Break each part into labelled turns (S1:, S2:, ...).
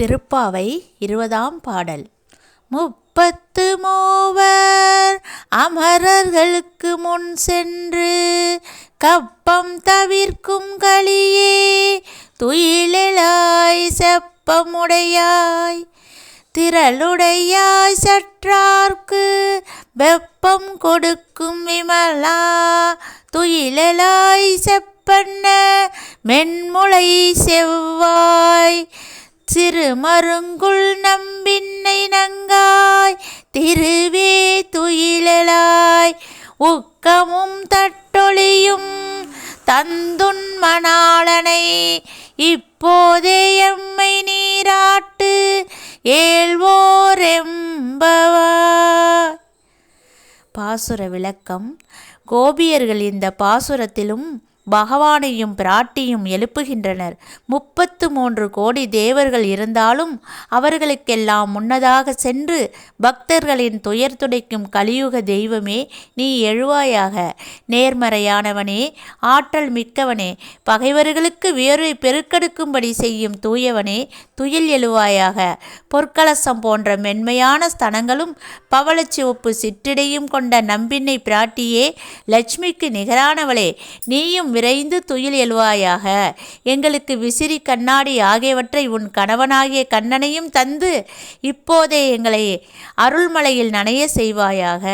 S1: திருப்பாவை இருபதாம் பாடல். முப்பத்து மூவர் அமரர்களுக்கு முன் சென்று கப்பம் தவிர்க்கும் களியே துயிலாய் செப்பமுடையாய் திரளுடையாய் சற்றார்க்கு வெப்பம் கொடுக்கும் விமலா துயிலாய் செப்பண்ண மென்முளை செவ்வாய் சிறுமருங்குள் நம்பின்னை நங்காய் திருவே துயிலாய் உக்கமும் தட்டொழியும் தந்துன் மணாளனை இப்போதே எம்மை நீராட்டு ஏழ்வோரெம்பவா பாசுர விளக்கம். கோபியர்கள் இந்த பாசுரத்திலும் பகவானையும் பிராட்டியும் எழுப்புகின்றனர். முப்பத்து மூன்று கோடி தேவர்கள் இருந்தாலும் அவர்களுக்கெல்லாம் முன்னதாக சென்று பக்தர்களின் துயர் துடைக்கும் கலியுக தெய்வமே நீ எழுவாயாக. நேர்மறையானவனே ஆற்றல் மிக்கவனே பகைவர்களுக்கு வியர்வை பெருக்கெடுக்கும்படி செய்யும் தூயவனே துயில் எழுவாயாக. பொற்கலசம் போன்ற மென்மையான ஸ்தனங்களும் பவளச்சிவப்பு சிற்றிடையும் கொண்ட நம்பின்னை பிராட்டியே லட்சுமிக்கு நிகரானவளே நீயும் விரைந்து துயில் எழுவாயாக. எங்களுக்கு விசிறி கண்ணாடி ஆகியவற்றை உன் கணவனாகிய கண்ணனையும் தந்து இப்போதே எங்களை அருள்மலையில் நனைய செய்வாயாக.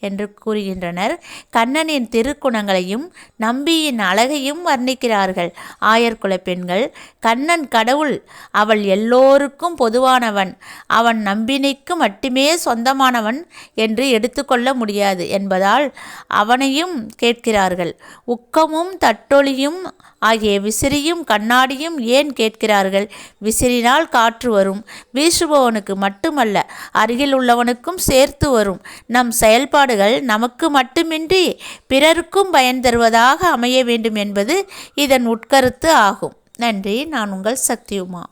S1: என்று கூறுகின்றனர். கண்ணனின் திருக்குணங்களையும் நம்பியின் அழகையும் வர்ணிக்கிறார்கள். ஆயர்குல பெண்கள் கண்ணன் கடவுள் அவள் எல்லோருக்கும் பொதுவானவன். அவன் நம்பினைக்கு மட்டுமே சொந்தமானவன் என்று எடுத்துக்கொள்ள முடியாது என்பதால் அவனையும் கேட்கிறார்கள். உக்கமும் தட்டொழியும் ஆகிய விசிறியும் கண்ணாடியும் ஏன் கேட்கிறார்கள்? விசிறினால் காற்று வரும் வீசுபவனுக்கு மட்டுமல்ல அருகில் உள்ளவனுக்கும் சேர்த்து வரும். நம் செயல்பாடு செயல்பாடுகள் நமக்கு மட்டுமின்றி பிறருக்கும் பயன் தருவதாக அமைய வேண்டும் என்பது இதன் உட்கருத்து ஆகும். நன்றி. நான் உங்கள் சக்தியுமா?